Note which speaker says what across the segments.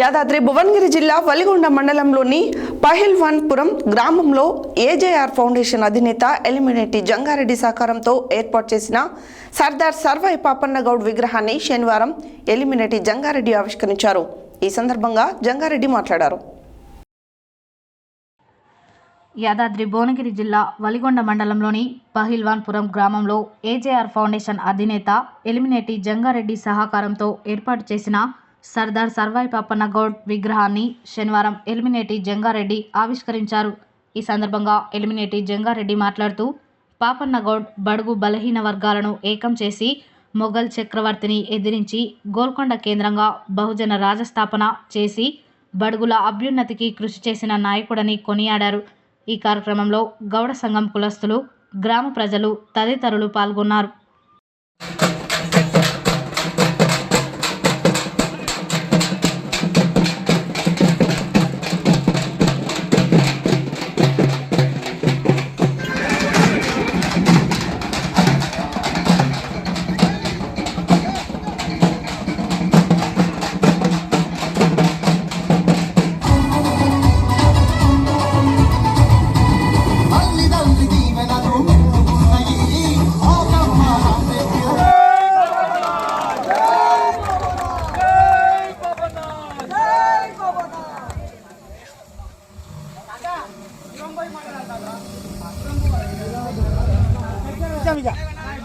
Speaker 1: యాదాద్రి భువనగిరి జిల్లా వలిగొండ మండలంలోని పహిల్వాన్పురం గ్రామంలో ఏజేఆర్ ఫౌండేషన్ అధినేత ఎలిమినేటి జంగారెడ్డి సహకారంతో ఏర్పాటు చేసిన సర్దార్ సర్వై పాపన్నగౌడ్ విగ్రహాన్ని శనివారం ఎలిమినేటి జంగారెడ్డి ఆవిష్కరించారు. ఈ సందర్భంగా జంగారెడ్డి మాట్లాడారు.
Speaker 2: యాదాద్రి భువనగిరి జిల్లా వలిగొండ మండలంలోని పహిల్వాన్పురం గ్రామంలో ఏజేఆర్ ఫౌండేషన్ అధినేత ఎలిమినేటి జంగారెడ్డి సహకారంతో ఏర్పాటు చేసిన సర్దార్ సర్వాయి పాపన్న గౌడ్ విగ్రహాన్ని శనివారం ఎలిమినేటి జంగారెడ్డి ఆవిష్కరించారు. ఈ సందర్భంగా ఎలిమినేటి జంగారెడ్డి మాట్లాడుతూ పాపన్న గౌడ్ బడుగు బలహీన వర్గాలను ఏకం చేసి మొఘల్ చక్రవర్తిని ఎదిరించి గోల్కొండ కేంద్రంగా బహుజన రాజస్థాపన చేసి బడుగుల అభ్యున్నతికి కృషి చేసిన నాయకుడని కొనియాడారు. ఈ కార్యక్రమంలో గౌడ సంఘం కులస్తులు గ్రామ ప్రజలు తదితరులు పాల్గొన్నారు.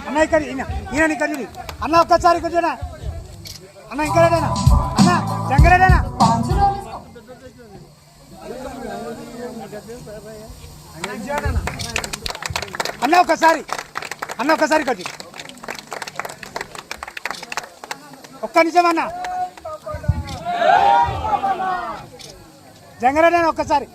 Speaker 3: అన్న ఇక్కడ ఈయన ఇక్కడ చూడు అన్న. ఒక్కసారి ఇక్కడ చూడ అన్న ఇంకరేడేనా అన్న జంగరేడేనా అన్న ఒక్కసారి అన్న ఒక్కసారి ఇక్కడ చూడు ఒక్క నిమిషం అన్న జంగరేడేనా ఒక్కసారి.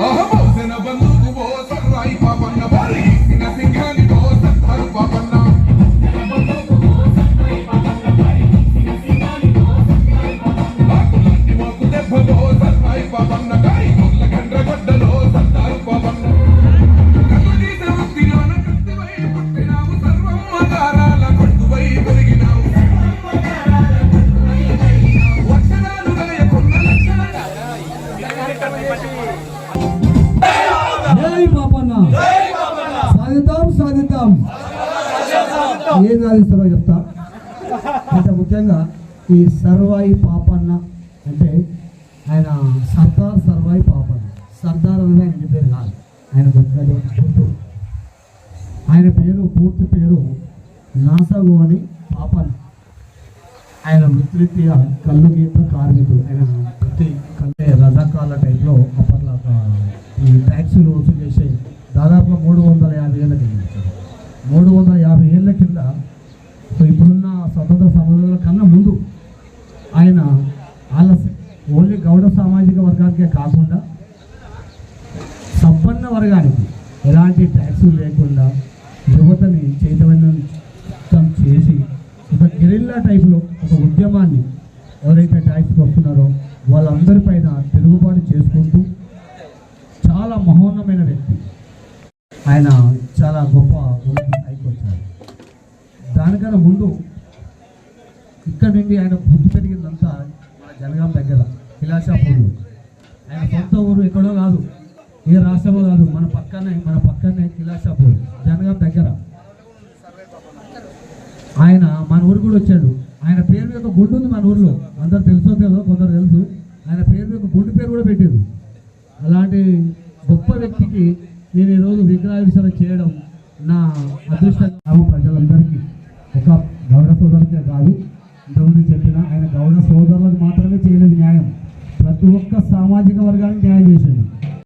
Speaker 4: Oh, సాధిద్దాం ఏం సాధిస్తారో చెప్తా? అంటే ముఖ్యంగా ఈ సర్వాయి పాపన్న అంటే ఆయన సర్దార్ సర్వాయి పాపన్న. సర్దార్ అనేది ఆయన పేరు కాదు. ఆయన గొప్పది గుర్తు. ఆయన పేరు పూర్తి పేరు నాసగోని పాపన్న. ఆయన వృత్తిరీత్యా కళ్ళు గీత కార్మికుడు. ఆయన వృత్తి కంటే రజాకాల ఆయన వాళ్ళ ఓన్లీ గౌడ సామాజిక వర్గానికే కాకుండా సంపన్న వర్గానికి ఎలాంటి ట్యాక్సులు లేకుండా యువతని చైతన్యం చేసి ఒక గెరిల్లా టైప్లో ఒక ఉద్యమాన్ని ఎవరైతే ట్యాక్స్కి వస్తున్నారో వాళ్ళందరిపైన తిరుగుబాటు చేసుకుంటూ చాలా మహోన్నమైన వ్యక్తి. ఆయన చాలా గొప్ప స్థాయికి వచ్చారు దానికన్నా ముందు ఇక్కడ నుండి ఆయన జనగాం దగ్గర కిలాషాపూర్లో ఆయన సొంత ఊరు ఎక్కడో కాదు ఏ రాష్ట్రమో కాదు మన పక్కనే మన పక్కనే కిలాసాపూర్ జనగాం దగ్గర. ఆయన మన ఊరు కూడా వచ్చాడు. ఆయన పేరు మీద ఒక గుండు ఉంది మన ఊర్లో. అందరు తెలుసో తెలుసో కొందరు తెలుసు. ఆయన పేరు మీద ఒక గుండు పేరు కూడా పెట్టారు. అలాంటి గొప్ప వ్యక్తికి నేను ఈరోజు విగ్రహావిష్కరణ చేయడం నా అదృష్టం ప్రజలందరికీ. ఒక గౌరవ సోదరులకే కాదు. ఇంతమంది చెప్పిన ఆయన గౌరవ సోదరులకు మాత్రమే చేయలేదు న్యాయం. ప్రతి ఒక్క సామాజిక వర్గానికి న్యాయం చేశాడు.